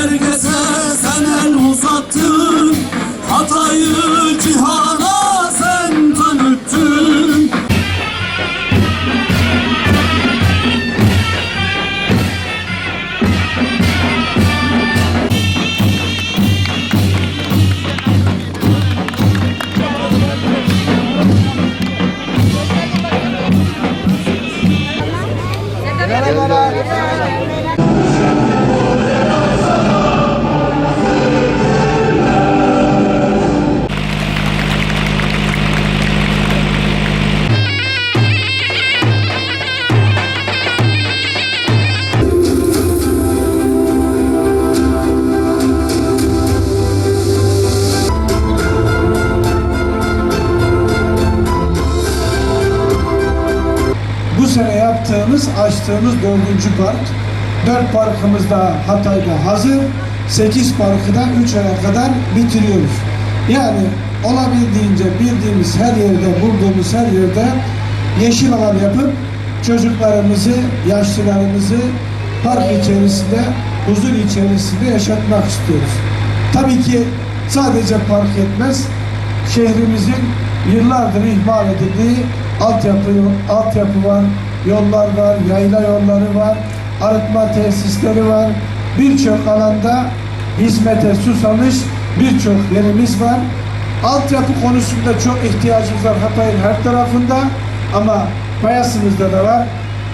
Herkese sen el uzattın. Hatayı cihana sen tanıttın. Bu sene yaptığımız, açtığımız dördüncü park. Dört parkımız da Hatay'da hazır. Sekiz parkı da üç aya kadar bitiriyoruz. Yani olabildiğince bildiğimiz her yerde, bulduğumuz her yerde yeşil alan yapıp çocuklarımızı, yaşlılarımızı park içerisinde, huzur içerisinde yaşatmak istiyoruz. Tabii ki sadece park etmez, şehrimizin yıllardır ihmal edildiği altyapı, altyapı var, yollar var, yayla yolları var, arıtma tesisleri var. Birçok alanda hizmete susamış birçok yerimiz var. Altyapı konusunda çok ihtiyacımız var Hatay'ın her tarafında ama Payasımızda da var.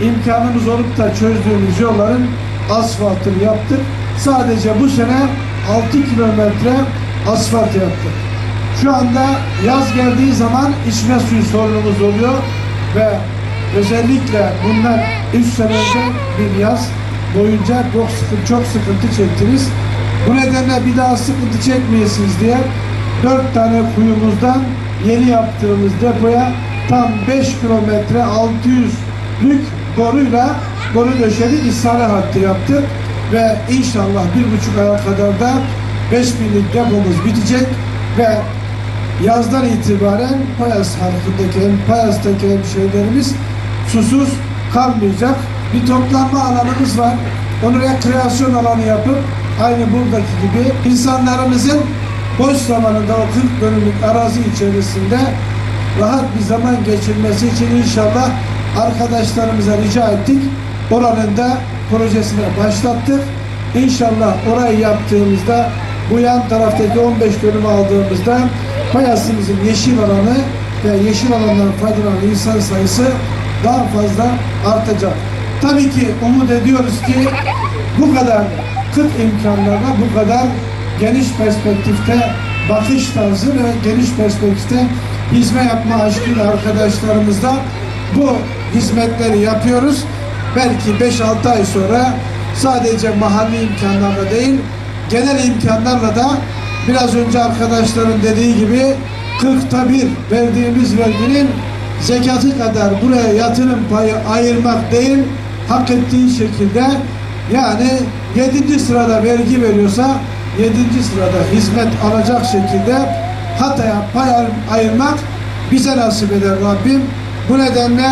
İmkanımız olup da çözdüğümüz yolların asfaltını yaptık. Sadece bu sene 6 kilometre asfalt yaptık. Şu anda yaz geldiği zaman içme suyu sorunumuz oluyor ve özellikle bundan 3 sene önce bir yaz boyunca çok sıkıntı, çok sıkıntı çektiniz. Bu nedenle bir daha sıkıntı çekmeyesiniz diye 4 tane kuyumuzdan yeni yaptığımız depoya tam 5 kilometre 600'lük boruyla boru döşeli ishale hattı yaptık ve inşallah bir buçuk aya kadar da 5000'lik depomuz bitecek ve yazdan itibaren Payas halkındaki, hem Payas'taki hemşehrilerimiz susuz kalmayacak. Bir toplanma alanımız var. Onu rekreasyon alanı yapıp aynı buradaki gibi insanlarımızın boş zamanında o 40 dönümlük arazi içerisinde rahat bir zaman geçirmesi için inşallah arkadaşlarımıza rica ettik. Oranın da projesine başlattık. İnşallah orayı yaptığımızda bu yan taraftaki 15 dönüm aldığımızda Payasımızın yeşil alanı ve yeşil alandan faydalanan insan sayısı daha fazla artacak. Tabii ki umut ediyoruz ki bu kadar kıt imkanlarla bu kadar geniş perspektifte bakış tarzı ve geniş perspektifte hizmet yapma aşkıyla arkadaşlarımızla bu hizmetleri yapıyoruz. Belki 5-6 ay sonra sadece mahalli imkanlarla değil, genel imkanlarla da biraz önce arkadaşların dediği gibi 40'ta bir verdiğimiz verginin zekatı kadar buraya yatırım payı ayırmak değil, hak ettiği şekilde yani 7. sırada vergi veriyorsa 7. sırada hizmet alacak şekilde Hatay'a pay ayırmak bize nasip eder Rabbim. Bu nedenle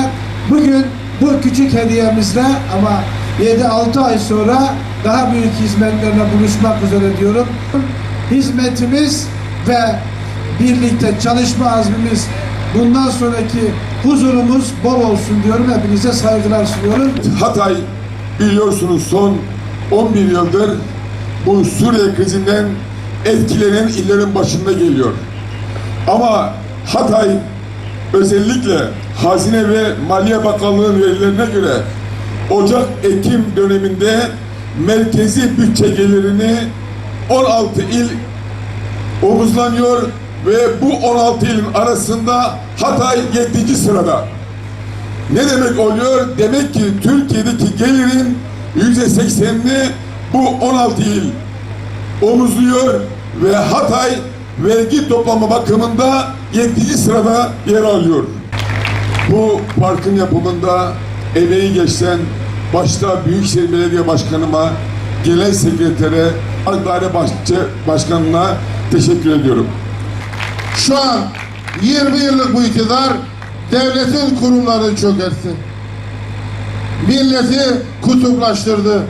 bugün bu küçük hediyemizle ama 7-6 ay sonra daha büyük hizmetlerle buluşmak üzere diyorum. Hizmetimiz ve birlikte çalışma azmimiz bundan sonraki huzurumuz bol olsun diyorum. Hepinize saygılar sunuyorum. Hatay biliyorsunuz son 11 yıldır bu Suriye krizinden etkilenen illerin başında geliyor. Ama Hatay özellikle Hazine ve Maliye Bakanlığı'nın verilerine göre Ocak-Ekim döneminde merkezi bütçe gelirini 16 il omuzlanıyor ve bu 16 ilin arasında Hatay 7. sırada. Ne demek oluyor? Demek ki Türkiye'deki gelirin yüzde seksenini bu 16 il omuzluyor ve Hatay vergi toplama bakımında 7. sırada yer alıyor. Bu parkın yapımında emeği geçen başta Büyükşehir Belediye Başkanıma, Genel Sekretere, Daire Başçı Başkanı'na teşekkür ediyorum. Şu an 20 yıllık bu iktidar devletin kurumlarını çökertti. Milleti kutuplaştırdı.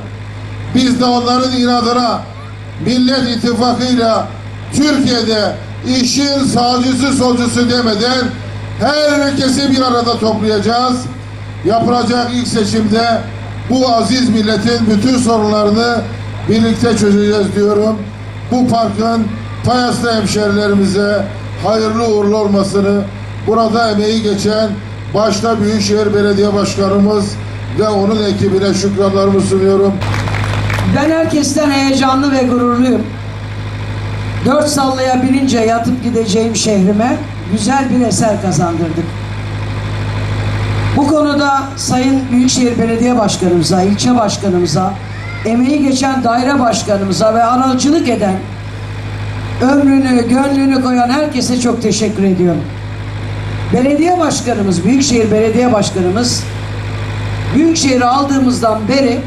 Biz de onların inadına Millet İttifakı'yla Türkiye'de işin sağcısı solcusu demeden herkesi bir arada toplayacağız. Yapılacak ilk seçimde bu aziz milletin bütün sorunlarını birlikte çözeceğiz diyorum. Bu parkın Payaslı hemşerilerimize hayırlı uğurlu olmasını burada emeği geçen başta Büyükşehir Belediye Başkanımız ve onun ekibine şükranlarımı sunuyorum. Ben herkesten heyecanlı ve gururluyum. Dört sallaya binince yatıp gideceğim şehrime güzel bir eser kazandırdık. Bu konuda Sayın Büyükşehir Belediye Başkanımıza, ilçe başkanımıza, emeği geçen daire başkanımıza ve aracılık eden, ömrünü, gönlünü koyan herkese çok teşekkür ediyorum. Belediye başkanımız, Büyükşehir Belediye Başkanımız Büyükşehir'i aldığımızdan beri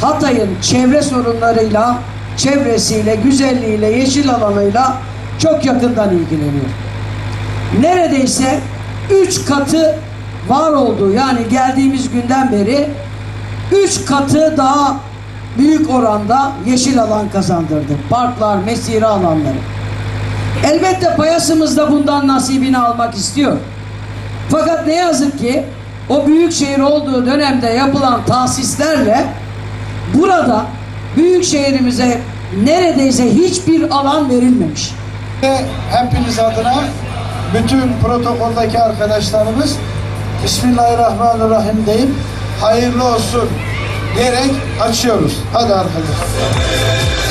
Hatay'ın çevre sorunlarıyla, çevresiyle, güzelliğiyle, yeşil alanıyla çok yakından ilgileniyor. Neredeyse üç katı var olduğu yani geldiğimiz günden beri üç katı daha büyük oranda yeşil alan kazandırdı. Parklar, mesire alanları. Elbette payasımız da bundan nasibini almak istiyor. Fakat ne yazık ki o büyük şehir olduğu dönemde yapılan tahsislerle burada büyük şehrimize neredeyse hiçbir alan verilmemiş. Ve hepiniz adına bütün protokoldeki arkadaşlarımız Bismillahirrahmanirrahim deyip hayırlı olsun diyerek açıyoruz. Hadi arkadaşlar.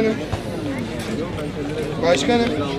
Başkanım. Başkanım.